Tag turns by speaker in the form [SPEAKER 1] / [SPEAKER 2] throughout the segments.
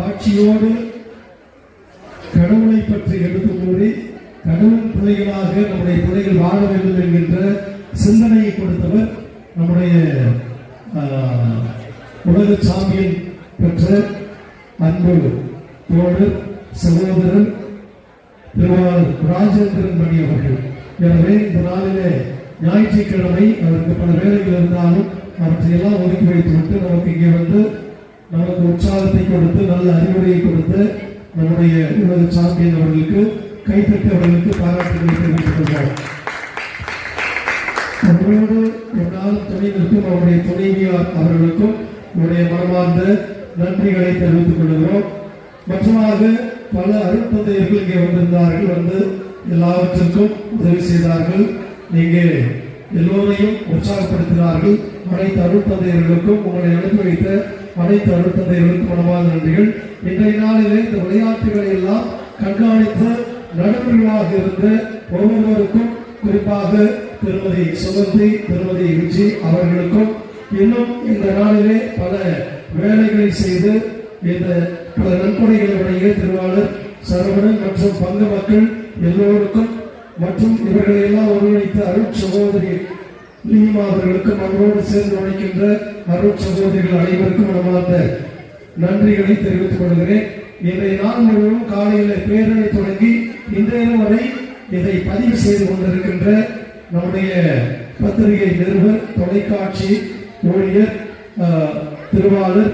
[SPEAKER 1] தாட்சியோடு கடவுளை பற்றி எடுத்து கூறி கடவுள் பிள்ளைகளாக நம்முடைய பிள்ளைகள் வாழ வேண்டும் என்கின்ற சிந்தனையை கொடுத்தவர் நம்முடைய உலக சாம்பியன் பெற்ற அன்பு தோழர் சகோதரர் திருவாளர் ராஜேந்திரன் மணி அவர்கள். எனவே இந்த நாளிலே ஞாயிற்றுக்கிழமை அவருக்கு பல வேலைகள் இருந்தாலும் அவற்றையெல்லாம் ஒதுக்கி வைத்துவிட்டு நமக்கு இங்கே வந்து நமக்கு உற்சாகத்தை கொடுத்து நல்ல அறிவுரையை கொடுத்து நம்முடைய உலக சாம்பியன் அவர்களுக்கு கைத்தட்டி அவர்களுக்கு பாராட்டுகளை தெரிவித்துக் கொள்வோம் நம்மளோடு என்னால் துணை நிற்கும் அவருடைய துணைவியார் அவர்களுக்கும் உடைய மனமார்ந்த நன்றிகளை தெரிவித்துக் கொள்கிறோம். மற்றமாக பல அருட்தந்தையர்கள் இங்கே வந்திருந்தார்கள் வந்து எல்லாவற்றிற்கும் உதவி செய்தார்கள். நீங்கள் எல்லோரையும் உற்சாகப்படுத்தினார்கள். அனைத்து அருட்தந்தையர்களுக்கும் உங்களை அனுப்பி வைத்த அனைத்து அருட்தந்தையர்களுக்கும் மனமார்ந்த நன்றிகள். இன்றைய நாளிலே இந்த விளையாட்டுகளை எல்லாம் கண்காணித்து நடுவர்களாக இருந்த ஒவ்வொருவருக்கும் குறிப்பாக திருமதி சுகந்தி திருமதி விஜி அவர்களுக்கும் இன்னும் இந்த நாளிலே பல வேலைகளை செய்து இந்த பல நன்கொடைகளை வழங்கிய திருவாளர் சரவணன் மற்றும் பங்கு மக்கள் எல்லோருக்கும் மற்றும் இவர்களை எல்லாம் ஒருங்கிணைத்த அருட் சகோதரி லீமா அவர்களுக்கும் அவரோடு சேர்ந்து உழைக்கின்ற அருண் சகோதரிகள் அனைவருக்கும் மனமார்ந்த நன்றிகளை தெரிவித்துக் கொள்கிறேன். இன்றைய நாள் முழுவதும் காலையில பேரணி தொடங்கி இன்றைய வரை இதை பதிவு செய்து கொண்டிருக்கின்ற நம்முடைய பத்திரிகை நிருபர் தொலைக்காட்சி ஊழியர் ஆஹ், திருவாளர்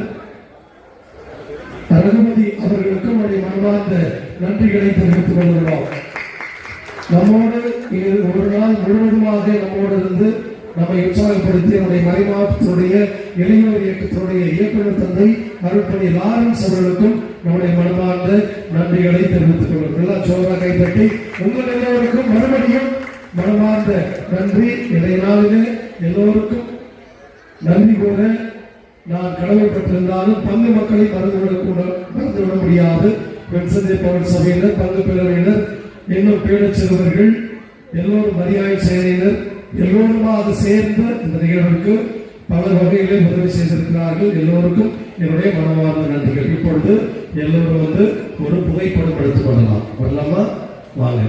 [SPEAKER 1] ரகுமதி அவர்களுக்கும் நம்முடைய மனமார்ந்த நன்றிகளை தெரிவித்துக் கொள்கிறோம். நம்மோடு இது ஒரு நாள் முழுவதுமாக நம்மோடு இருந்து நம்மை உற்சாகப்படுத்தி நம்முடைய மறைமாற்றத்துடைய இளையோர் இயக்கத்துடைய இயக்குநர் தந்தை அருட்பணி லாரன்ஸ் அவர்களுக்கும் நம்முடைய மனமார்ந்த நன்றிகளை தெரிவித்துக் கொள்கிறோம். எல்லாம் சோழ உங்கள் எல்லோருக்கும் மறுபடியும் மனமார்ந்த நன்றி. இன்றைய நாளிலே எல்லோருக்கும் நன்றி கூட நான் கடமைப்பட்டிருந்தாலும் பங்கு மக்களை மறந்துவிடக் கூட மறந்துவிட முடியாது. பென்சதே பவன் சபையினர் பங்கு பிரிவினர் இன்னும் பீடச் சிறுவர்கள் எல்லோரும் மரியாதை சேனையினர் எல்லோருமாக சேர்ந்த இந்த நிகழ்வுக்கு பல வகையிலே உதவி செய்திருக்கிறார்கள். எல்லோருக்கும் என்னுடைய மனமார்ந்த நன்றிகள். இப்பொழுது எல்லோரும் வந்து ஒரு புகைப்படம் எடுத்துக் கொள்ளலாம். வரலாமா? வாங்க.